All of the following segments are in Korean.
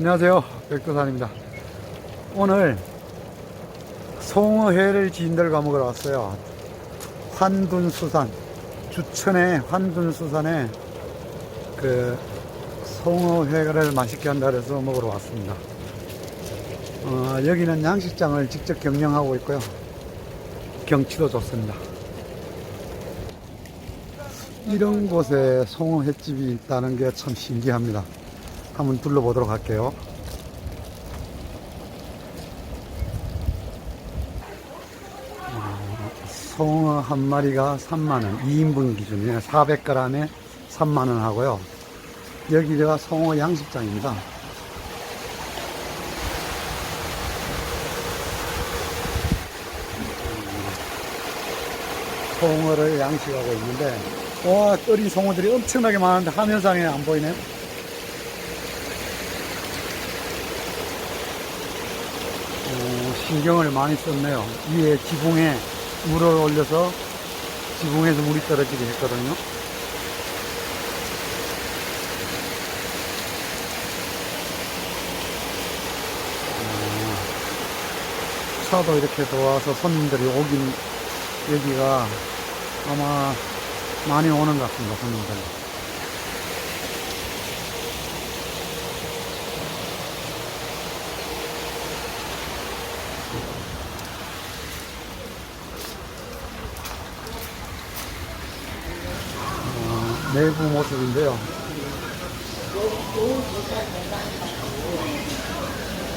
안녕하세요. 백두산입니다. 오늘 송어회를 지인들과 먹으러 왔어요. 환둔수산, 주천의 환둔수산에 그 송어회를 맛있게 한다 그래서 먹으러 왔습니다. 어, 여기는 양식장을 직접 경영하고 있고요. 경치도 좋습니다. 이런 곳에 송어 횟집이 있다는 게 참 신기합니다. 한번 둘러보도록 할게요. 어, 송어 한 마리가 3만원, 2인분 기준이에요. 400g에 3만원 하고요. 여기가 송어 양식장입니다. 송어를 양식하고 있는데, 와, 끓인 송어들이 엄청나게 많은데 화면상에 안 보이네요. 어, 신경을 많이 썼네요. 위에 지붕에 물을 올려서 지붕에서 물이 떨어지게 했거든요. 어, 차도 이렇게 도와서 손님들이 오긴 여기가 아마 많이 오는 것 같습니다, 손님들. 내부 모습인데요.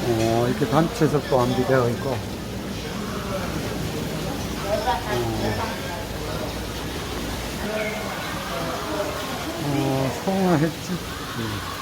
어, 이렇게 단체석도 안비되어 있고, 어, 송어 횟집. 음.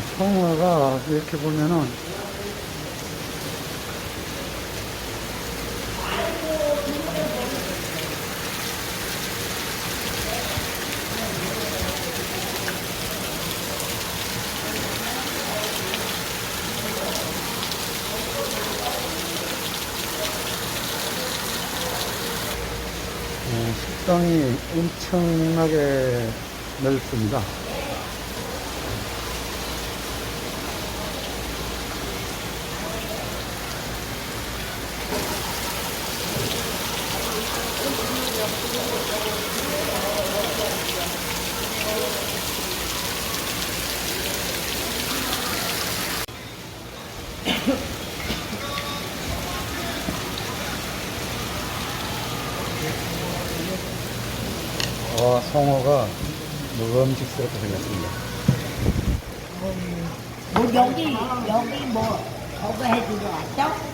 어, 송어가 이렇게 보면은 어, 식당이 엄청나게 넓습니다. 와, 송어가 먹음직스럽게 생겼습니다. 뭐 여기 여기 뭐 저거 해주러 왔죠?